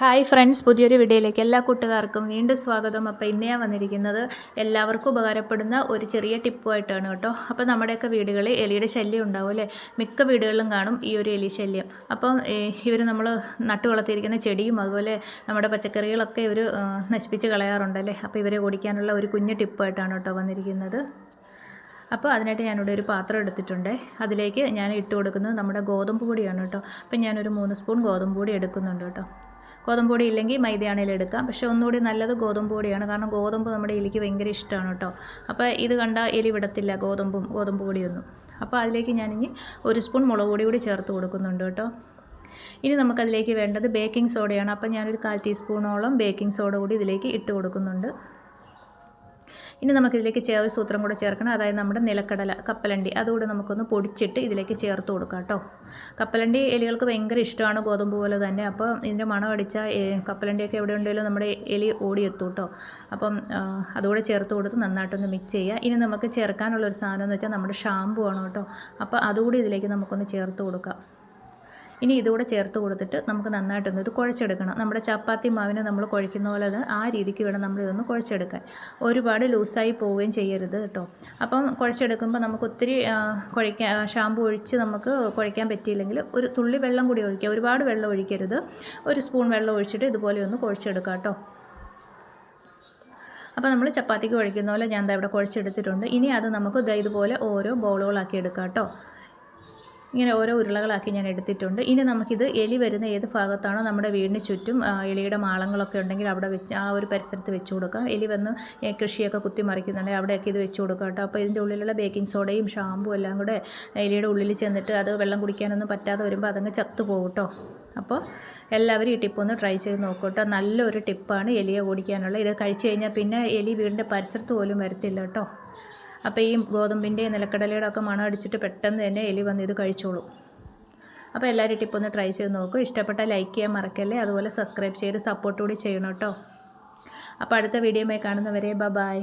Hi friends പുതിയൊരു വീഡിയോയിലേക്ക് എല്ലാ കൂട്ടുകാർക്കും വീണ്ടും സ്വാഗതം. അപ്പോൾ ഇന്ന് ഞാൻ വന്നിരിക്കുന്നത് എല്ലാവർക്കും ഉപകാരപ്പെടുന്ന ഒരു ചെറിയ ടിപ്പുമായിട്ടാണ് കേട്ടോ. അപ്പോൾ നമ്മുടെയൊക്കെ വീടുകളിൽ എലിയുടെ ശല്യം ഉണ്ടാവും അല്ലേ? മിക്ക വീടുകളിലും കാണും ഈ ഒരു എലി ശല്യം. അപ്പം ഇവർ നമ്മൾ നട്ടു വളർത്തിയിരിക്കുന്ന ചെടിയും അതുപോലെ നമ്മുടെ പച്ചക്കറികളൊക്കെ ഇവർ നശിപ്പിച്ച് കളയാറുണ്ടല്ലേ അപ്പോൾ ഇവരെ ഓടിക്കാനുള്ള ഒരു കുഞ്ഞു ടിപ്പായിട്ടാണ് കേട്ടോ വന്നിരിക്കുന്നത്. അപ്പോൾ അതിനായിട്ട് ഞാനിവിടെ ഒരു പാത്രം എടുത്തിട്ടുണ്ട്. അതിലേക്ക് ഞാൻ ഇട്ട് കൊടുക്കുന്നത് നമ്മുടെ ഗോതമ്പ് പൊടിയാണ് കേട്ടോ. അപ്പം ഞാനൊരു മൂന്ന് സ്പൂൺ ഗോതമ്പ് പൊടി എടുക്കുന്നുണ്ട് കേട്ടോ. ഗോതമ്പ് പൊടി ഇല്ലെങ്കിൽ മൈദയാണേലും എടുക്കാം. പക്ഷേ ഒന്നുകൂടി നല്ലത് ഗോതമ്പ് പൊടിയാണ് കാരണം ഗോതമ്പ് നമ്മുടെ എലിക്ക് ഭയങ്കര ഇഷ്ടമാണ് കേട്ടോ. അപ്പോൾ ഇത് കണ്ട എലി വിടത്തില്ല ഗോതമ്പും ഗോതമ്പ് പൊടിയൊന്നും. അപ്പോൾ അതിലേക്ക് ഞാനിനി ഒരു സ്പൂൺ മുളക് പൊടി കൂടി ചേർത്ത് കൊടുക്കുന്നുണ്ട് കേട്ടോ. ഇനി നമുക്കതിലേക്ക് വേണ്ടത് ബേക്കിംഗ് സോഡയാണ്. അപ്പോൾ ഞാനൊരു കാൽ ടീസ്പൂണോളം ബേക്കിംഗ് സോഡ കൂടി ഇതിലേക്ക് ഇട്ട് കൊടുക്കുന്നുണ്ട്. ഇനി നമുക്കിതിലേക്ക് ചേ ഒരു സൂത്രം കൂടെ ചേർക്കണം. അതായത് നമ്മുടെ നിലക്കടല കപ്പലണ്ടി അതുകൂടെ നമുക്കൊന്ന് പൊടിച്ചിട്ട് ഇതിലേക്ക് ചേർത്ത് കൊടുക്കാം കേട്ടോ. കപ്പലണ്ടി എലികൾക്ക് ഭയങ്കര ഇഷ്ടമാണ് ഗോതമ്പ് പോലെ തന്നെ. അപ്പോൾ ഇതിന്റെ മണം അടിച്ചാൽ കപ്പലണ്ടിയൊക്കെ എവിടെ ഉണ്ടെങ്കിലും നമ്മുടെ എലി ഓടിയെത്തും കേട്ടോ. അപ്പം അതുകൂടെ ചേർത്ത് കൊടുത്ത് നന്നായിട്ടൊന്ന് മിക്സ് ചെയ്യുക. ഇനി നമുക്ക് ചേർക്കാനുള്ള ഒരു സാധനം എന്ന് വെച്ചാൽ നമ്മുടെ ഷാമ്പു ആണ് കേട്ടോ. അപ്പോൾ അതുകൂടി ഇതിലേക്ക് നമുക്കൊന്ന് ചേർത്ത് കൊടുക്കാം. ഇനി ഇതുകൂടെ ചേർത്ത് കൊടുത്തിട്ട് നമുക്ക് നന്നായിട്ടൊന്ന് ഇത് കുഴച്ചെടുക്കണം. നമ്മുടെ ചപ്പാത്തി മാവിനെ നമ്മൾ കുഴിക്കുന്ന പോലെ അത് ആ രീതിക്ക് വേണം നമ്മൾ ഇതൊന്ന് കുഴച്ചെടുക്കാൻ. ഒരുപാട് ലൂസായി പോവുകയും ചെയ്യരുത് കേട്ടോ. അപ്പം കുഴച്ചെടുക്കുമ്പോൾ നമുക്ക് ഒത്തിരി കുഴയ്ക്കാൻ ഷാമ്പു ഒഴിച്ച് നമുക്ക് കുഴയ്ക്കാൻ പറ്റിയില്ലെങ്കിൽ ഒരു തുള്ളി വെള്ളം കൂടി ഒഴിക്കുക. ഒരുപാട് വെള്ളം ഒഴിക്കരുത്. ഒരു സ്പൂൺ വെള്ളം ഒഴിച്ചിട്ട് ഇതുപോലെ ഒന്ന് കുഴച്ചെടുക്കാം കേട്ടോ. അപ്പോൾ നമ്മൾ ചപ്പാത്തിക്ക് കുഴിക്കുന്ന പോലെ ഞാൻ ഇവിടെ കുഴച്ചെടുത്തിട്ടുണ്ട്. ഇനി അത് നമുക്ക് ഇതുപോലെ ഓരോ ബോളുകളാക്കി എടുക്കാം കേട്ടോ. ഇങ്ങനെ ഓരോ ഉരുളകളാക്കി ഞാൻ എടുത്തിട്ടുണ്ട്. ഇനി നമുക്കിത് എലി വരുന്ന ഏത് ഭാഗത്താണോ നമ്മുടെ വീടിന് ചുറ്റും എലിയുടെ മാളങ്ങളൊക്കെ ഉണ്ടെങ്കിൽ അവിടെ വെച്ച് ആ ഒരു പരിസരത്ത് വെച്ച് കൊടുക്കാം. എലി വന്ന് കൃഷിയൊക്കെ കുത്തി മറിക്കുന്നുണ്ടെങ്കിൽ അവിടെയൊക്കെ ഇത് വെച്ച് കൊടുക്കാം കേട്ടോ. അപ്പോൾ ഇതിന്റെ ഉള്ളിലുള്ള ബേക്കിംഗ് സോഡയും ഷാമ്പും എല്ലാം കൂടെ എലിയുടെ ഉള്ളിൽ ചെന്നിട്ട് അത് വെള്ളം കുടിക്കാനൊന്നും പറ്റാതെ വരുമ്പോൾ അതങ്ങ് ചത്തുപോകും കേട്ടോ. അപ്പോൾ എല്ലാവരും ഈ ടിപ്പ് ഒന്ന് ട്രൈ ചെയ്ത് നോക്കൂ കേട്ടോ. നല്ലൊരു ടിപ്പാണ് എലിയെ ഓടിക്കാനുള്ള. ഇത് കഴിച്ചു കഴിഞ്ഞാൽ പിന്നെ എലി വീടിന്റെ പരിസരത്ത് പോലും വരത്തില്ല കേട്ടോ. അപ്പോൾ ഈ ഗോതമ്പിന്റെ നിലക്കടലയുടെ ഒക്കെ മണം അടിച്ചിട്ട് പെട്ടെന്ന് തന്നെ എലി വന്ന് ഇത് കഴിച്ചോളൂ. അപ്പോൾ എല്ലാവരും ടിപ്പ് ഒന്ന് ട്രൈ ചെയ്ത് നോക്കൂ. ഇഷ്ടപ്പെട്ട ലൈക്ക് ചെയ്യാൻ മറക്കല്ലേ? അതുപോലെ സബ്സ്ക്രൈബ് ചെയ്ത് സപ്പോർട്ട് കൂടി ചെയ്യണം കേട്ടോ. അപ്പോൾ അടുത്ത വീഡിയോയുമായി കാണുന്നവരെ ബ ബായ്